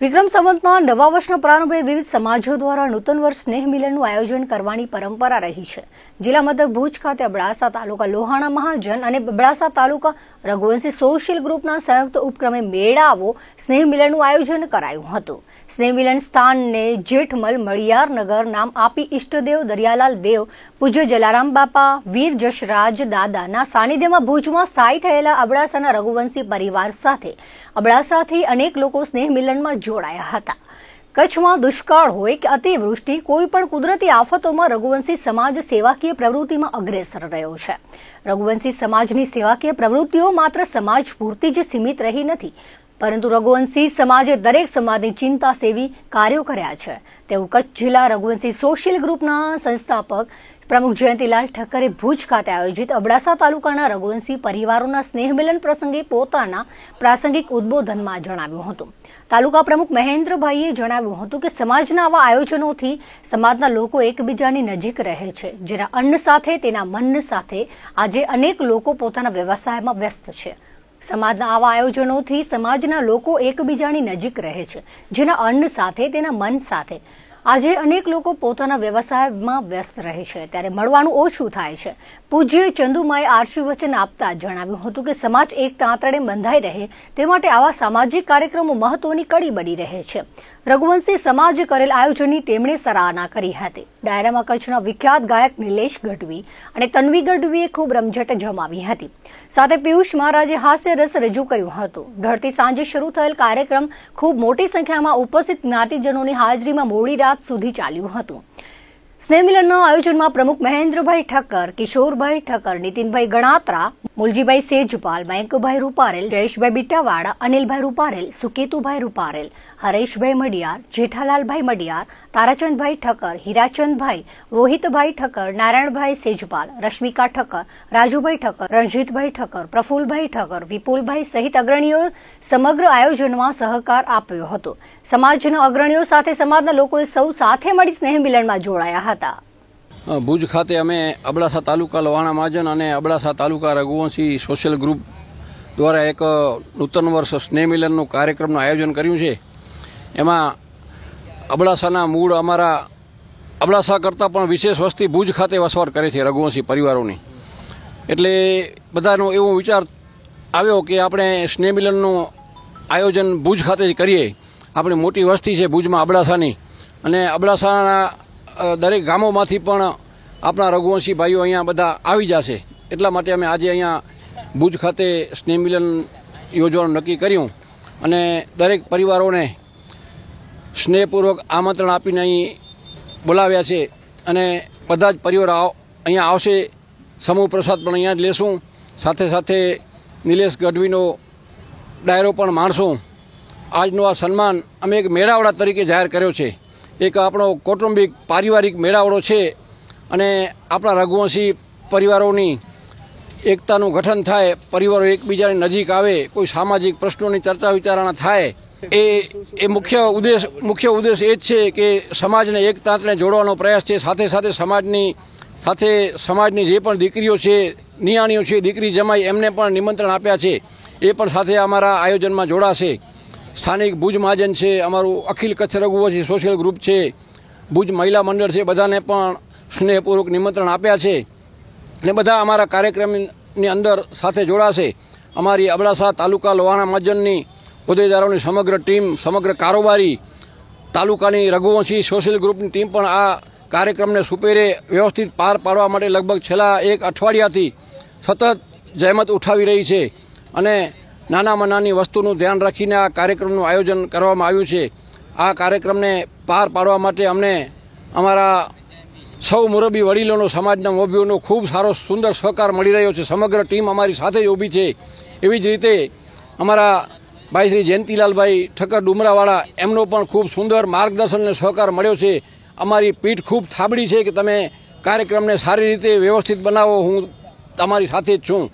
વિક્રમ સંવતમાં નવા વર્ષના પ્રારંભે વિવિધ સમાજો દ્વારા નૂતન વર્ષ સ્નેહ મિલનનું આયોજન કરવાની પરંપરા રહી છે. જિલ્લા મથક ભુજ ખાતે અબડાસા તાલુકા લોહાણા મહાજન અને અબડાસા તાલુકા રઘુવંશી સોશિયલ ગ્રુપના સંયુક્ત ઉપક્રમે મેળાવો સ્નેહ મિલનનું આયોજન કરાયું હતું. સ્નેહ મિલન સ્થાનને જેઠમલ મળિયારનગર નામ આપી ઈષ્ટદેવ દરિયાલાલ દેવ, પૂજ્ય જલારામ બાપા, વીર જશરાજ દાદાના સાનિધ્યમાં ભુજમાં સ્થાયી થયેલા અબડાસાના રઘુવંશી પરિવાર સાથે. અબડાસાથી અનેક લોકો સ્નેહ મિલનમાં જોડાયા હતા. કચ્છમાં દુષ્કાળ હોય કે અતિવૃષ્ટિ, કોઈ પણ કુદરતી આફતોમાં રઘુવંશી સમાજ સેવાકીય પ્રવૃત્તિમાં અગ્રેસર રહ્યો છે. રઘુવંશી સમાજની સેવાકીય પ્રવૃત્તિઓ માત્ર સમાજ પૂરતી જ સીમિત રહી નથી પરંતુ રઘુવંશી સમાજે દરેક સમાજની ચિંતા સેવી કાર્યો કર્યા છે. તેવું કચ્છ જિલ્લા રઘુવંશી સોશિયલ ગ્રુપના સંસ્થાપક પ્રમુખ જયંતિલાલ ઠક્કરે ભુજ ખાતે આયોજિત અબડાસા તાલુકાના રઘુવંશી પરિવારોના સ્નેહ મિલન પ્રસંગે પોતાના પ્રાસંગિક ઉદ્બોધનમાં જણાવ્યું હતું. તાલુકા પ્રમુખ મહેન્દ્રભાઈએ જણાવ્યું હતું કે સમાજના આવા આયોજનોથી સમાજના લોકો એકબીજાની નજીક રહે છે. જેના અન્ન સાથે તેના મન સાથે આજે અનેક લોકો પોતાના વ્યવસાયમાં વ્યસ્ત છે. સમાજના આવા આયોજનોથી સમાજના લોકો એકબીજાની નજીક રહે છે, જેના અન્ન સાથે, તેના મન સાથે. આજે અનેક લોકો પોતાના વ્યવસાયમાં વ્યસ્ત રહે છે, ત્યારે મળવાનું ઓછું થાય છે. પૂજ્ય ચંદુમાએ આશીર્વચન આપતા જણાવ્યું હતું કે સમાજ એક તાંતણે બંધાઈ રહે, તે માટે આવા સામાજિક કાર્યક્રમો મહત્વની કડી બની રહે છે. રઘુવંશી સમાજ કરેલ આયોજનની તેમણે સરાહના કરી હતી. ડાયરામાં કચ્છના વિખ્યાત ગાયક નિલેશ ગઢવી અને તન્વી ગઢવીએ ખૂબ રમઝટ જમાવી હતી. સાથે પિયુષ મહારાજે હાસ્યરસ રજૂ કર્યું હતું. ઢળતી સાંજે શરૂ થયેલ કાર્યક્રમ ખૂબ મોટી સંખ્યામાં ઉપસ્થિત જ્ઞાતિજનોની હાજરીમાં મોડી રાત સુધી ચાલ્યું હતું. સ્નેહ મિલનના આયોજનમાં પ્રમુખ મહેન્દ્રભાઈ ઠક્કર, કિશોરભાઈ ઠક્કર, નીતિનભાઈ ગણાત્રા, મુલજીભાઈ સેજપાલ, મયંકભાઈ રૂપારેલ, જયેશભાઈ બીટાવાડા, અનિલભાઈ રૂપારેલ, સુકેતુભાઈ રૂપારેલ, હરેશભાઈ મડિયાર, જેઠાલાલભાઈ મડિયાર, તારાચંદભાઈ ઠક્કર, હીરાચંદભાઈ, રોહિતભાઈ ઠક્કર, નારાયણભાઈ સેજપાલ, રશ્મિકા ઠક્કર, રાજુભાઈ ઠક્કર, રણજીતભાઈ ઠક્કર, પ્રફુલભાઈ ઠક્કર, વિપુલભાઈ સહિત અગ્રણીઓ સમગ્ર આયોજનમાં સહકાર આપ્યો હતો. સમાજના અગ્રણીઓ સાથે સમાજના લોકોએ સૌ સાથે મળી સ્નેહ મિલનમાં જોડાયા હતા. અ, ભુજ ખાતે અમે અબડાસા તાલુકા લવાણા મહાજન અને અબડાસા તાલુકા રઘુવંશી સોશિયલ ગ્રુપ દ્વારા એક નૂતન વર્ષ સ્નેહ મિલનનું કાર્યક્રમનું આયોજન કર્યું છે. એમાં અબડાસાના મૂળ અમારા અબડાસા કરતાં પણ વિશેષ વસ્તી ભુજ ખાતે વસવાટ કરે છે રઘુવંશી પરિવારોની. એટલે બધાનો એવો વિચાર આવ્યો કે આપણે સ્નેહ મિલનનું આયોજન ભુજ ખાતે જ કરીએ. આપણી મોટી વસ્તી છે ભુજમાં અબડાસાની. અને અબડાસાના દરેક ગામોમાંથી પણ આપણા રઘુવંશી ભાઈઓ અહીંયા બધા આવી જશે. એટલા માટે અમે આજે અહીંયા ભુજ ખાતે સ્નેહ મિલન યોજવાનું નક્કી કર્યું. અને દરેક પરિવારોને સ્નેહપૂર્વક આમંત્રણ આપીને અહીં બોલાવ્યા છે. અને બધા જ પરિવાર અહીંયા આવશે. સમૂહ પ્રસાદ પણ અહીંયા જ લેશું. સાથે સાથે નિલેશ ગઢવીનો ડાયરો પણ માણશું. આજનું આ સન્માન અમે એક મેળાવડા તરીકે જાહેર કર્યો છે. એક આપણો કૌટુંબિક પારિવારિક મેળાવડો છે અને આપણા રઘુવંશી પરિવારોની એકતાનું ગઠન થાય, પરિવારો એકબીજાની નજીક આવે, કોઈ સામાજિક પ્રશ્નોની ચર્ચા વિચારણા થાય, એ એ મુખ્ય ઉદ્દેશ મુખ્ય ઉદ્દેશ એ જ છે કે સમાજને એકતાંતને જોડવાનો પ્રયાસ છે. સાથે સાથે સમાજની સાથે સમાજની જે પણ દીકરીઓ છે, નિયાણીઓ છે, દીકરી જમાઈ એમને પણ નિમંત્રણ આપ્યા છે. એ પણ સાથે અમારા આયોજનમાં જોડાશે. સ્થાનિક ભુજ મહાજન છે, અમારું અખિલ કચ્છ રઘુવંશી સોશિયલ ગ્રુપ છે. ભુજ મહિલા મંડળ છે, બધાને પણ સ્નેહપૂર્વક નિમંત્રણ આપ્યા છે. ને બધા અમારા કાર્યક્રમની અંદર સાથે જોડાશે. અમારી અબડાસા તાલુકા લોહાણા મહાજનની હોદ્દેદારોની સમગ્ર ટીમ, સમગ્ર કારોબારી, તાલુકાની રઘુવંશી સોશિયલ ગ્રુપની ટીમ પણ આ કાર્યક્રમને સુપેરે વ્યવસ્થિત પાર પાડવા માટે લગભગ છેલ્લા એક અઠવાડિયાથી સતત જહેમત ઉઠાવી રહી છે. અને નાનામાં નાની વસ્તુનું ધ્યાન રાખીને આ કાર્યક્રમનું આયોજન કરવામાં આવ્યું છે. આ કાર્યક્રમને પાર પાડવા માટે અમને અમારા સૌ મુરબી વડીલોનો, સમાજના મોભીઓનો ખૂબ સારો, સુંદર સહકાર મળી રહ્યો છે. સમગ્ર ટીમ અમારી સાથે જ ઊભી છે. એવી જ રીતે અમારા ભાઈ શ્રી જયંતિલાલભાઈ ઠક્કર ડુમરાવાળા, એમનો પણ ખૂબ સુંદર માર્ગદર્શન અને સહકાર મળ્યો છે. અમારી પીઠ ખૂબ થાબડી છે કે તમે કાર્યક્રમને સારી રીતે વ્યવસ્થિત બનાવો. હું તમારી સાથે જ છું.